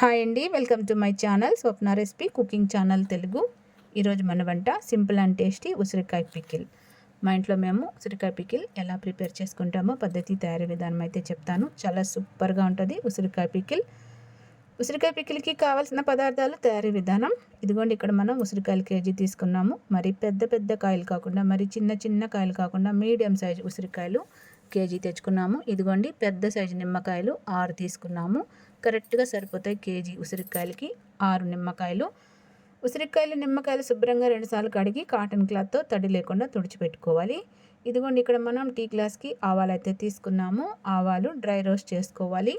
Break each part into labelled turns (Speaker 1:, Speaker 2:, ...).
Speaker 1: Hi అండి welcome to my channel Swapna recipe cooking channel Telugu. ఈరోజు మన వంట సింపుల్ అండ్ టేస్టీ ఉసిరికాయ పికిల్. మా ఇంట్లో మేము ఉసిరికాయ పికిల్ ఎలా ప్రిపేర్ చేసుకుంటామో పద్ధతి తయారీ విధానం అయితే చెప్తాను. చాలా సూపర్గా ఉంటుంది ఉసిరికాయ పికిల్. ఉసిరికాయ పికిల్కి కావాల్సిన పదార్థాలు తయారీ విధానం. ఇదిగోండి ఇక్కడ మనం ఉసిరికాయలు కేజీ తీసుకున్నాము. మరి పెద్ద పెద్ద కాయలు కాకుండా మరి చిన్న చిన్న కాయలు కాకుండా మీడియం సైజు ఉసిరికాయలు కేజీ తెచ్చుకున్నాము. ఇదిగోండి పెద్ద సైజు నిమ్మకాయలు ఆరు తీసుకున్నాము. కరెక్ట్గా సరిపోతాయి కేజీ ఉసిరికాయలకి ఆరు నిమ్మకాయలు. ఉసిరికాయలు నిమ్మకాయలు శుభ్రంగా రెండుసార్లు కడిగి కాటన్ క్లాత్తో తడి లేకుండా తుడిచిపెట్టుకోవాలి. ఇదిగోండి ఇక్కడ మనం టీ గ్లాస్కి ఆవాలు అయితే తీసుకున్నాము. ఆవాలు డ్రై రోస్ట్ చేసుకోవాలి.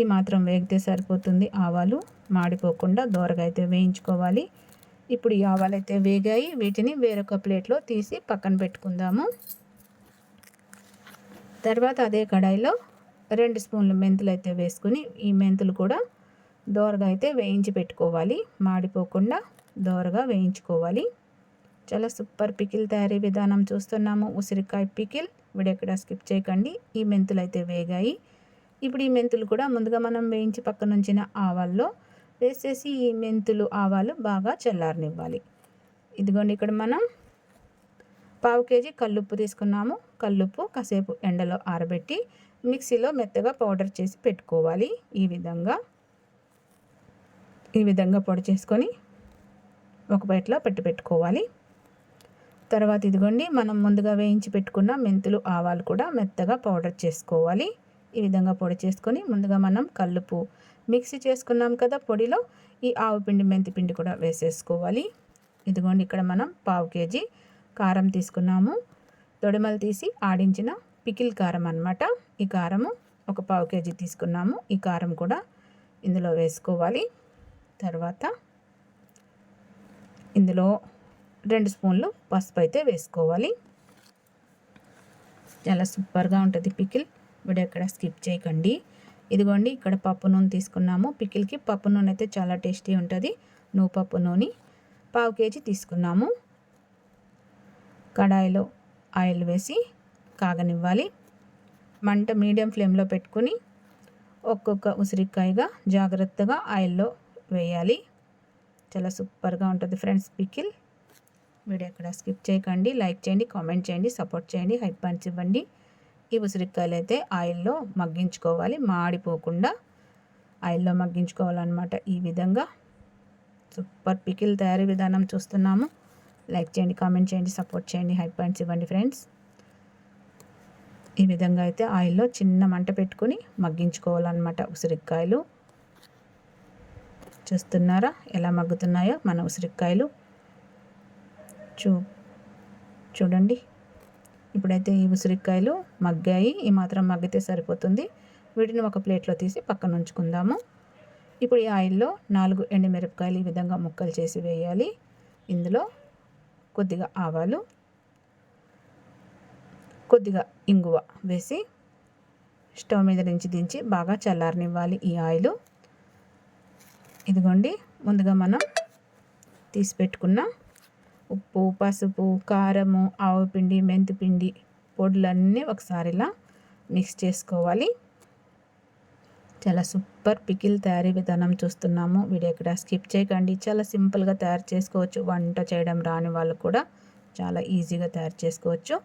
Speaker 1: ఈ మాత్రం వేగితే సరిపోతుంది. ఆవాలు మాడిపోకుండా దోరగా అయితే వేయించుకోవాలి. ఇప్పుడు ఈ ఆవాలు అయితే వేగాయి. వీటిని వేరొక ప్లేట్లో తీసి పక్కన పెట్టుకుందాము. తర్వాత అదే కడాయిలో రెండు స్పూన్లు మెంతులు అయితే వేసుకుని ఈ మెంతులు కూడా దోరగా అయితే వేయించి పెట్టుకోవాలి. మాడిపోకుండా దోరగా వేయించుకోవాలి. చాలా సూపర్ పికిల్ తయారీ విధానం చూస్తున్నాము. ఉసిరికాయ పికిల్. విడెక్కడ స్కిప్ చేయకండి. ఈ మెంతులు అయితే వేగాయి. ఇప్పుడు ఈ మెంతులు కూడా ముందుగా మనం వేయించి పక్కన ఉంచిన ఆవాల్లో వేసేసి ఈ మెంతులు ఆవాలు బాగా చల్లారనివ్వాలి. ఇదిగోండి ఇక్కడ మనం పావు కేజీ కల్లుప్పు తీసుకున్నాము. కల్లుప్పు కాసేపు ఎండలో ఆరబెట్టి మిక్సీలో మెత్తగా పౌడర్ చేసి పెట్టుకోవాలి ఈ విధంగా. ఈ విధంగా పొడి చేసుకొని ఒక బయటలో పెట్టి పెట్టుకోవాలి. తర్వాత ఇదిగోండి మనం ముందుగా వేయించి పెట్టుకున్న మెంతులు ఆవాలు కూడా మెత్తగా పౌడర్ చేసుకోవాలి. ఈ విధంగా పొడి చేసుకొని ముందుగా మనం కల్లుపు మిక్సీ చేసుకున్నాం కదా పొడిలో ఈ ఆవు పిండి మెంతి పిండి కూడా వేసేసుకోవాలి. ఇదిగోండి ఇక్కడ మనం పావు కేజీ కారం తీసుకున్నాము. తొడిమలు తీసి ఆడించిన పికిల్ కారం అనమాట ఈ కారము ఒక పావు కేజీ తీసుకున్నాము. ఈ కారం కూడా ఇందులో వేసుకోవాలి. తర్వాత ఇందులో రెండు స్పూన్లు పసుపు అయితే వేసుకోవాలి. చాలా సూపర్గా ఉంటుంది పికిల్. వీడియో ఎక్కడ స్కిప్ చేయకండి. ఇదిగోండి ఇక్కడ పప్పు నూనె తీసుకున్నాము. పికిల్కి పప్పు నూనె అయితే చాలా టేస్టీ ఉంటుంది. నువ్వు పప్పు నూనె పావు కేజీ తీసుకున్నాము. కడాయిలో ఆయిల్ వేసి కాగనివ్వాలి. మంట మీడియం ఫ్లేమ్లో పెట్టుకుని ఒక్కొక్క ఉసిరికాయగా జాగ్రత్తగా ఆయిల్లో వేయాలి. చాలా సూపర్గా ఉంటుంది ఫ్రెండ్స్ పికిల్. వీడియో ఎక్కడ స్కిప్ చేయకండి లైక్ చేయండి కామెంట్ చేయండి సపోర్ట్ చేయండి హైప్ పాయింట్స్ ఇవ్వండి. ఈ ఉసిరికాయలు అయితే ఆయిల్లో మగ్గించుకోవాలి మాడిపోకుండా ఆయిల్లో మగ్గించుకోవాలన్నమాట ఈ విధంగా. సూపర్ పికిల్ తయారీ విధానం చూస్తున్నాము. లైక్ చేయండి కామెంట్ చేయండి సపోర్ట్ చేయండి హైప్ పాయింట్స్ ఇవ్వండి ఫ్రెండ్స్. ఈ విధంగా అయితే ఆయిల్లో చిన్న మంట పెట్టుకొని మగ్గించుకోవాలన్నమాట ఉసిరికాయలు. చూస్తున్నారా ఎలా మగ్గుతున్నాయో మన ఉసిరికాయలు. చూ చూడండి. ఇప్పుడైతే ఈ ఉసిరికాయలు మగ్గాయి ఈ మాత్రం మగ్గితే సరిపోతుంది. వీటిని ఒక ప్లేట్లో తీసి పక్కన ఉంచుకుందాము. ఇప్పుడు ఈ ఆయిల్లో నాలుగు ఎండుమిరపకాయలు ఈ విధంగా ముక్కలు చేసి వేయాలి. ఇందులో కొద్దిగా ఆవాలు కొద్దిగా ఇంగువ వేసి స్టవ్ మీద నుంచి దించి బాగా చల్లారనివ్వాలి ఈ ఆయిల్. ఇదిగోండి ముందుగా మనం తీసి పెట్టుకున్న ఉప్పు పసుపు కారము ఆవుపిండి మెంతిపిండి పొడులన్నీ ఒకసారి ఇలా మిక్స్ చేసుకోవాలి. చాలా సూపర్ పికిల్ తయారీ విధానం చూస్తున్నాము. వీడియో ఇక్కడ స్కిప్ చేయకండి. చాలా సింపుల్గా తయారు చేసుకోవచ్చు. వంట చేయడం రాని వాళ్ళు కూడా చాలా ఈజీగా తయారు చేసుకోవచ్చు.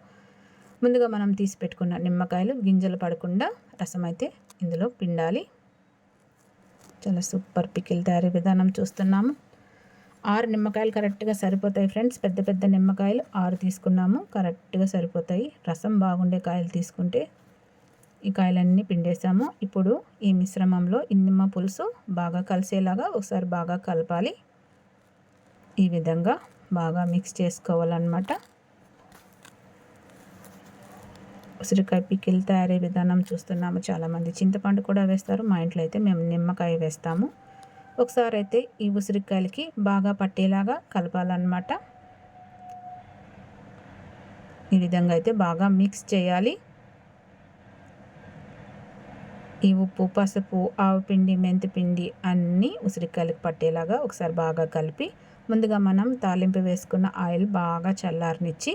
Speaker 1: ముందుగా మనం తీసి పెట్టుకున్న నిమ్మకాయలు గింజలు పడకుండా రసం అయితే ఇందులో పిండాలి. చాలా సూపర్ పికిల్ తయారీ విధానం చూస్తున్నాము. ఆరు నిమ్మకాయలు కరెక్ట్గా సరిపోతాయి ఫ్రెండ్స్. పెద్ద పెద్ద నిమ్మకాయలు ఆరు తీసుకున్నాము. కరెక్ట్గా సరిపోతాయి. రసం బాగుండే కాయలు తీసుకుంటే ఈ కాయలన్నీ పిండేసాము. ఇప్పుడు ఈ మిశ్రమంలో ఈ నిమ్మ పులుసు బాగా కలిసేలాగా ఒకసారి బాగా కలపాలి. ఈ విధంగా బాగా మిక్స్ చేసుకోవాలన్నమాట. ఉసిరికాయ పికిల్ తయారీ విధానం చూస్తున్నాము. చాలామంది చింతపండు కూడా వేస్తారు. మా ఇంట్లో అయితే మేము నిమ్మకాయ వేస్తాము. ఒకసారి అయితే ఈ ఉసిరికాయలకి బాగా పట్టేలాగా కలపాలన్నమాట. ఈ విధంగా అయితే బాగా మిక్స్ చేయాలి. ఈ ఉప్పు పసుపు ఆవు పిండి మెంతిపిండి అన్నీ ఉసిరికాయలకు పట్టేలాగా ఒకసారి బాగా కలిపి ముందుగా మనం తాలింపు వేసుకున్న ఆయిల్ బాగా చల్లారనిచ్చి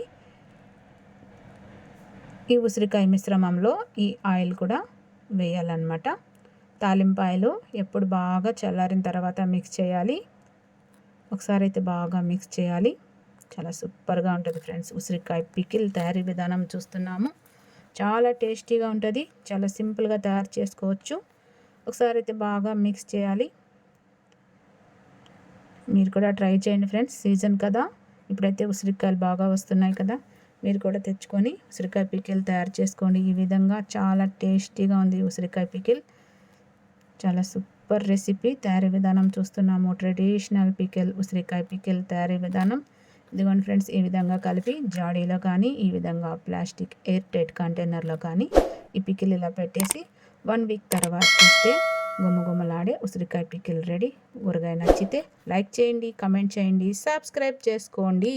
Speaker 1: ఈ ఉసిరికాయ మిశ్రమంలో ఈ ఆయిల్ కూడా వేయాలన్నమాట. తాలింపాయలు ఎప్పుడు బాగా చల్లారిన తర్వాత మిక్స్ చేయాలి. ఒకసారి అయితే బాగా మిక్స్ చేయాలి. చాలా సూపర్గా ఉంటుంది ఫ్రెండ్స్. ఉసిరికాయ పికిల్ తయారీ విధానం చూస్తున్నాము. చాలా టేస్టీగా ఉంటుంది. చాలా సింపుల్గా తయారు చేసుకోవచ్చు. ఒకసారి అయితే బాగా మిక్స్ చేయాలి. మీరు కూడా ట్రై చేయండి ఫ్రెండ్స్. సీజన్ కదా. ఇప్పుడైతే ఉసిరికాయలు బాగా వస్తున్నాయి కదా. మీరు కూడా తెచ్చుకొని ఉసిరికాయ పికిల్ తయారు చేసుకోండి. ఈ విధంగా చాలా టేస్టీగా ఉంది ఉసిరికాయ పికిల్. చాలా సూపర్ రెసిపీ. తయారీ విధానం చూస్తున్నాము. ట్రెడిషనల్ పికిల్ ఉసిరికాయ పికిల్ తయారీ విధానం. ఇదిగోండి ఫ్రెండ్స్ ఈ విధంగా కలిపి జాడీలో కానీ ఈ విధంగా ప్లాస్టిక్ ఎయిర్ టైట్ కంటైనర్లో కానీ ఈ పికిల్ ఇలా పెట్టేసి వన్ వీక్ తర్వాత చూస్తే గుమ్మగుమ్మలాడే ఉసిరికాయ పికిల్ రెడీ. ఊరగాయ నచ్చితే లైక్ చేయండి కమెంట్ చేయండి సబ్స్క్రైబ్ చేసుకోండి.